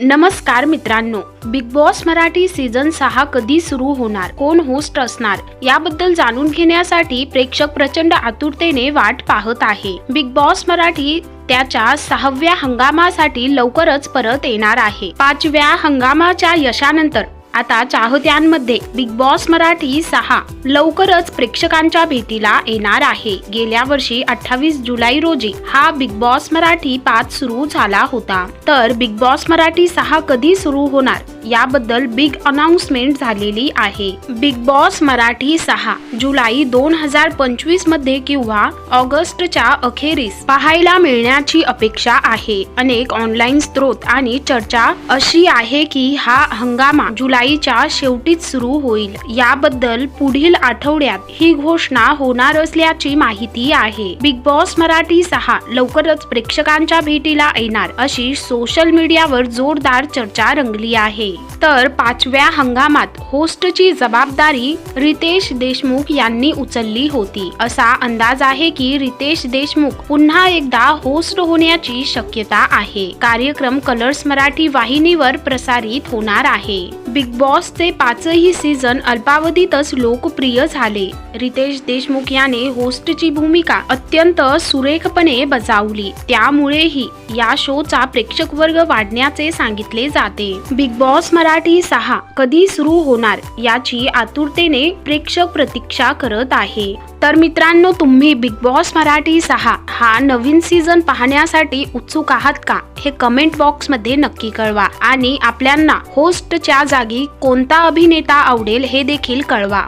नमस्कार मित्रांनो big boss Marathi season सहा कधी सुरू होणार? कोण होस्ट असणार? याबद्दल जाणून घेण्यासाठी प्रेक्षक प्रचंड आतुरतेने वाट पाहत आहे. बिग बॉस मराठी त्याच्या सहाव्या हंगामासाठी लवकरच परत येणार आहे. पाचव्या हंगामाच्या यशानंतर आता चाहत्यांमध्ये बिग बॉस मराठी सहा लवकरच प्रेक्षकांच्या भेटीला येणार आहे. गेल्या वर्षी अठ्ठावीस जुलै रोजी हा बिग बॉस मराठी पाच सुरू झाला होता. तर बिग बॉस मराठी सहा कधी सुरू होणार? याबद्दल बिग अनाउन्समेंट झालेली आहे. बिग बॉस मराठी सहा जुलै दोन हजार पंचवीसमध्ये किंवा ऑगस्टच्या अखेरीस पाहायला मिळण्याची अपेक्षा आहे. अनेक ऑनलाईन स्त्रोत आणि चर्चा अशी आहे की हा हंगामा जुलैच्या शेवटीच सुरू होईल. याबद्दल पुढील आठवड्यात ही घोषणा होणार असल्याची माहिती आहे. बिग बॉस मराठी सहा लवकरच प्रेक्षकांच्या भेटीला येणार अशी सोशल मीडियावर जोरदार चर्चा रंगली आहे. तर पाचव्या हंगामात होस्टची जबाबदारी रितेश देशमुख यांनी उचलली होती. असा अंदाज आहे की रितेश देशमुख पुन्हा एकदा होस्ट होण्याची शक्यता आहे. कार्यक्रम कलर्स मराठी वाहिनीवर प्रसारित होणार आहे. बिग बॉसचे पाचही सीझन अल्पावधीतच लोकप्रिय झाले. रितेश देशमुख याने होस्टची भूमिका अत्यंत सुरेखपणे बजावली. त्यामुळेही या शोचा प्रेक्षक वर्ग वाढण्याचे सांगितले जाते. बिग बॉस मराठी सहा कधी सुरू होणार याची आतुरतेने प्रेक्षक प्रतीक्षा करत आहे. तर मित्रांनो तुम्ही बिग बॉस मराठी सहा हा नवीन सीझन पाहण्यासाठी उत्सुक आहात का? हे कमेंट बॉक्समध्ये नक्की कळवा आणि आपल्यांना होस्टच्या जागी कोणता अभिनेता आवडेल हे देखील कळवा.